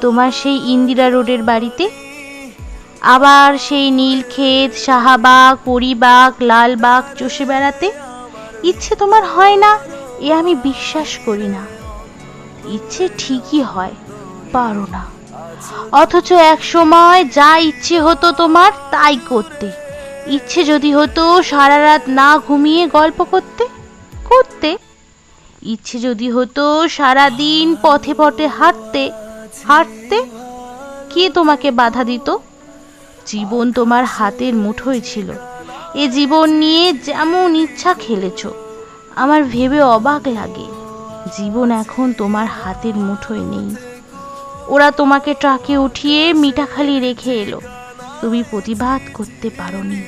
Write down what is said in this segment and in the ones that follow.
তোমার সেই ইন্দিরা রোডের বাড়িতে? আবার সেই নীলক্ষেত, শাহাবাগ, পরিবাগ, লালবাগ চষে বেড়াতে? ইচ্ছে তোমার হয় না? এ আমি বিশ্বাস করি না। ইচ্ছে ঠিকই হয়, পারো না। অথচ এক সময় যা ইচ্ছে হতো তোমার, তাই করতে। ইচ্ছে যদি হতো সারা রাত না ঘুমিয়ে গল্প করতে? করতে। ইচ্ছে যদি হতো সারা দিন পথে পথে হাঁটতে? হাঁটতে? কে তোমাকে বাধা দিত? জীবন তোমার হাতের মুঠোয় ছিল। এ জীবন নিয়ে যেমন ইচ্ছা খেলেছ, আমার ভেবে অবাক লাগে। জীবন এখন তোমার হাতের মুঠোয় নেই। ওরা তোমাকে ট্রাকে উঠিয়ে মিঠাখালি রেখে এলো। তুমি প্রতিবাদ করতে পারোনি।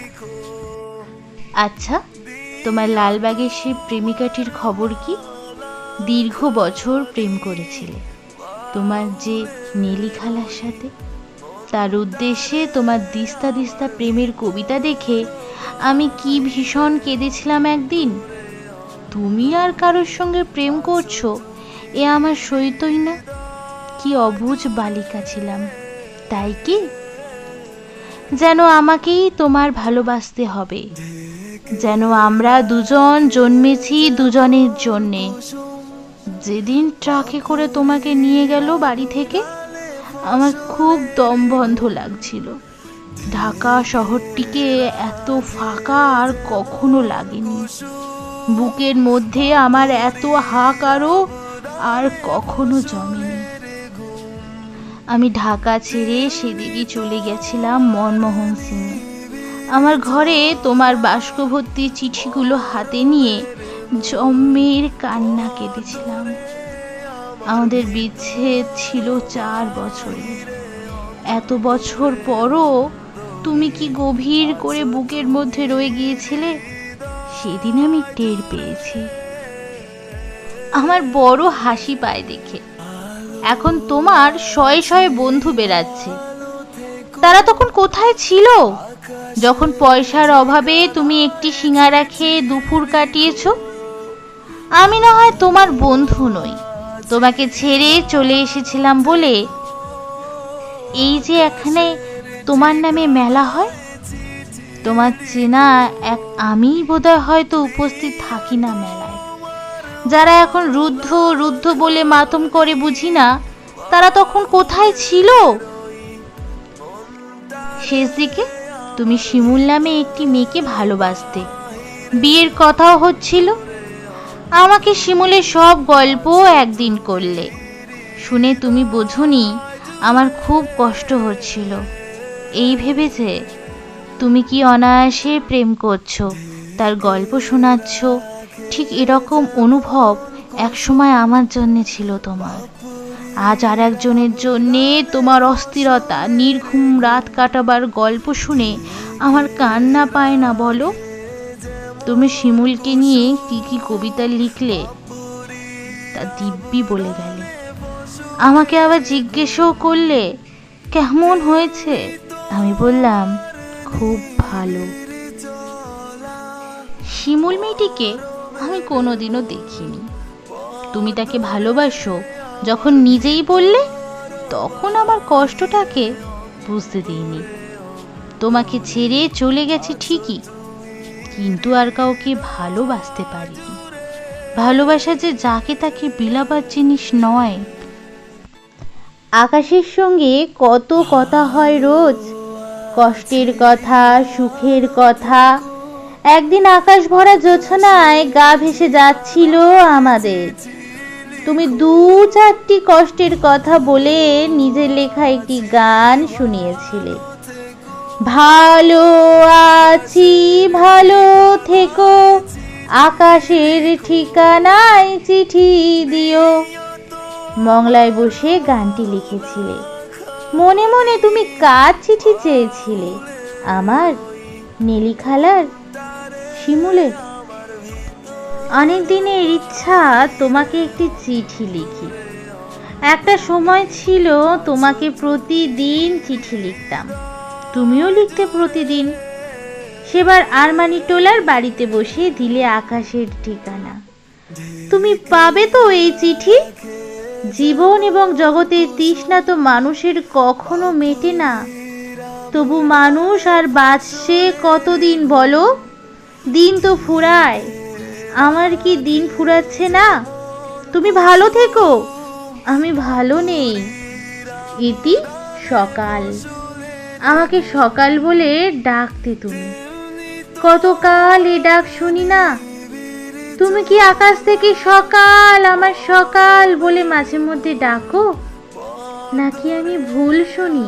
আচ্ছা তোমার লালবাগের সেই প্রেমিকাটির খবর কি? দীর্ঘ বছর প্রেম করেছিলে। তোমার যে নীলি খালার সাথে, তার উদ্দেশ্যে তোমার দিস্তা দিস্তা প্রেমের কবিতা দেখে আমি কি ভীষণ কেঁদেছিলাম একদিন। তুমি আর কারোর সঙ্গে প্রেম করছ, এ আমার সইতই না। কি অবুঝ বালিকা ছিলাম, তাই কি? যেন আমাকেই তোমার ভালোবাসতে হবে, যেন আমরা দুজন জন্মেছি দুজনের জন্যে। যেদিন ট্রাকে করে তোমাকে নিয়ে গেল বাড়ি থেকে, আমার খুব দম বন্ধ লাগছিল। ঢাকা শহরটিকে এত ফাঁকা আর কখনো লাগেনি। বুকের মধ্যে আমার এত হাহাকারও আর কখনো জমেনি। আমি ঢাকা ছেড়ে সেদিকে চলে গেছিলাম মনমোহন সিংয়ে। আমার ঘরে তোমার বাস্কভর্তি চিঠিগুলো হাতে নিয়ে জম্মের কান্না কেঁদেছিলাম। আমাদের বিচ্ছেদ ছিল চার বছরে। এত বছর পরও তুমি কি গভীর করে বুকের মধ্যে রয়ে গিয়েছিলে? সেদিন আমি টের পেয়েছি। আমার বড় হাসি পায় দেখে। এখন তোমার শয়ে শয়ে বন্ধু বেরাচ্ছে তারা তখন কোথায় ছিল? যখন পয়সার অভাবে তুমি একটি সিঙ্গারা খেয়ে দুপুর কাটিয়েছ আমি না হয় তোমার বন্ধু নই। তোমাকে ছেড়ে চলে এসেছিলাম বলে এই যে এখানে তোমার নামে মেলা হয়, তোমার চেনা এক আমিই বোধহয় হয়তো উপস্থিত থাকি না মেলায়। যারা এখন রুদ্ধ রুদ্ধ বলে মাতম করে বুঝি না, তারা তখন কোথায় ছিল? শেষ দিকে তুমি শিমুল নামে একটি মেয়েকে ভালোবাসতে। বিয়ের কথাও হচ্ছিল। আমাকে শিমুলের সব গল্প একদিন করলে। শুনে তুমি বোঝনি আমার খুব কষ্ট হচ্ছিল। এই ভেবেছে, তুমি কি অনায়াসে প্রেম করছ, তার গল্প শোনাচ্ছ? ঠিক এরকম অনুভব একসময় আমার জন্যে ছিল তোমার। আজ আর একজনের জন্যে তোমার অস্থিরতা, নির্ঘুম রাত কাটাবার গল্প শুনে আমার কান্না পায় না বলো? তুমি শিমুলকে নিয়ে কি কি কবিতা লিখলে, তা দিব্যি বলে গেলে। আমাকে আবার জিজ্ঞেসও করলে, কেমন হয়েছে? আমি বললাম, খুব ভালো। শিমুল মেয়েটিকে আমি কোনোদিনও দেখিনি। তুমি তাকে ভালোবাসো, যখন নিজেই বললে, তখন আমার কষ্টটাকে বুঝতে দিইনি তোমাকে ছেড়ে চলে গেছে ঠিকই কিন্তু আর কাউকে ভালোবাসতে পারিনি। ভালোবাসা যে যাকে তাকে বিলাবার জিনিস নয়। আকাশের সঙ্গে কত কথা হয় রোজ। কষ্টের কথা, সুখের কথা। একদিন আকাশ ভরা জোছনায় গা ভেসে যাচ্ছিল আমাদের। তুমি দু চারটি কষ্টের কথা বলে নিজের লেখা একটি গান শুনিয়েছিলে। ভালো আছি, ভালো থেকো। আকাশের ঠিকানায় চিঠি দিও। মংলায় বসে গানটি লিখেছিলে। মনে মনে তুমি কার চিঠি চেয়েছিলে? আমার নীলি খালার শিমুলের? অনেক দিনের ইচ্ছা তোমাকে একটি চিঠি লিখি। একটা সময় ছিল তোমাকে প্রতিদিন চিঠি লিখতাম। তুমিও লিখতে প্রতিদিন। সেবার আরমানি টোলার বাড়িতে বসে দিলে আকাশের ঠিকানা। তুমি পাবে তো এই চিঠি? জীবন এবং জগতের তৃষ্ণা তো মানুষের কখনো মেটে না। তবু মানুষ আর বাঁচছে কতদিন বলো? দিন তো ফুরায়। আমার কি দিন ফুরাচ্ছে না? তুমি ভালো থেকো। আমি ভালো নেই। ইতি সকাল। আমাকে সকাল বলে ডাকতে তুমি। কতকাল এ ডাক শুনি না। তুমি কি আকাশ থেকে সকাল, আমার সকাল বলে মাঝে মধ্যে ডাকো? নাকি আমি ভুল শুনি?